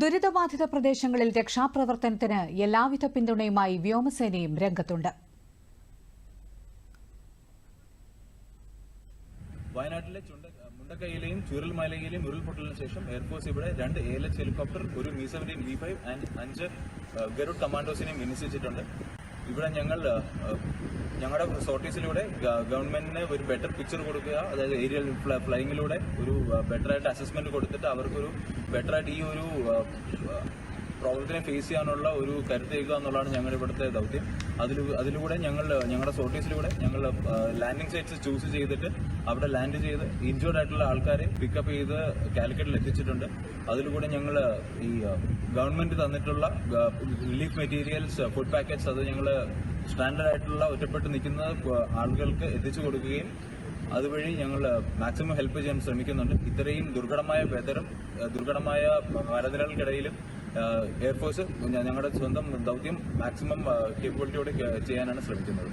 ദുരിതബാധിത പ്രദേശങ്ങളിൽ രക്ഷാപ്രവർത്തനത്തിന് എല്ലാവിധ പിന്തുണയുമായി വ്യോമസേനയും രംഗത്തുണ്ട്. വയനാട്ടിലെ മുണ്ടക്കൈയിലെയും ചുരുൾമലയിലെയും ഉരുൾപൊട്ടലിന് ശേഷം എയർഫോഴ്സ് ഇവിടെ രണ്ട് എ എൽ എച്ച് ഹെലികോപ്റ്റർ ഒരു Mi seventeen V five and അഞ്ച് ഗരുഡ് കമാൻഡോസിനെയും വിന്യസിച്ചിട്ടുണ്ട്. ഇവിടെ ഞങ്ങൾ ഞങ്ങളുടെ സോർട്ടീസിലൂടെ ഗവൺമെന്റിന് ഒരു ബെറ്റർ പിക്ചർ കൊടുക്കുക അതായത് ഏരിയൽ ഫ്ലൈയിങ്ങിലൂടെ ഒരു ബെറ്റർ ആയിട്ട് അസസ്മെന്റ് കൊടുത്തിട്ട് അവർക്കൊരു ബെറ്റർ ആയിട്ട് ഈ ഒരു പ്രോബ്ലത്തിനെ ഫേസ് ചെയ്യാനുള്ള ഒരു കരുത്തേക്കുക എന്നുള്ളതാണ് ഞങ്ങളുടെ ഇവിടുത്തെ ദൗത്യം. അതിൽ അതിലൂടെ ഞങ്ങൾ ഞങ്ങളുടെ സോർട്ടീസിലൂടെ ഞങ്ങൾ ലാൻഡിംഗ് സൈറ്റ്സ് ചൂസ് ചെയ്തിട്ട് അവിടെ ലാൻഡ് ചെയ്ത് ഇഞ്ചേർഡ് ആയിട്ടുള്ള ആൾക്കാരെ പിക്കപ്പ് ചെയ്ത് കാലിക്കറ്റിൽ എത്തിച്ചിട്ടുണ്ട്. അതിലൂടെ ഞങ്ങൾ ഈ ഗവൺമെന്റ് തന്നിട്ടുള്ള റിലീഫ് മെറ്റീരിയൽസ് ഫുഡ് പാക്കറ്റ്സ് അത് ഞങ്ങൾ സ്റ്റാൻഡേർഡ് ആയിട്ടുള്ള ഒറ്റപ്പെട്ട് നിൽക്കുന്ന ആളുകൾക്ക് എത്തിച്ചു കൊടുക്കുകയും അതുവഴി ഞങ്ങൾ മാക്സിമം ഹെൽപ്പ് ചെയ്യാൻ ശ്രമിക്കുന്നുണ്ട്. ഇത്രയും ദുർഘടമായ വെതറും ദുർഘടമായ മരനിരകൾക്കിടയിലും ഏഹ്, എയർഫോഴ്സ് ഞങ്ങളുടെ സ്വന്തം ദൗത്യം മാക്സിമം കേപ്പബിലിറ്റിയോടെ ചെയ്യാനാണ് ശ്രമിക്കുന്നത്.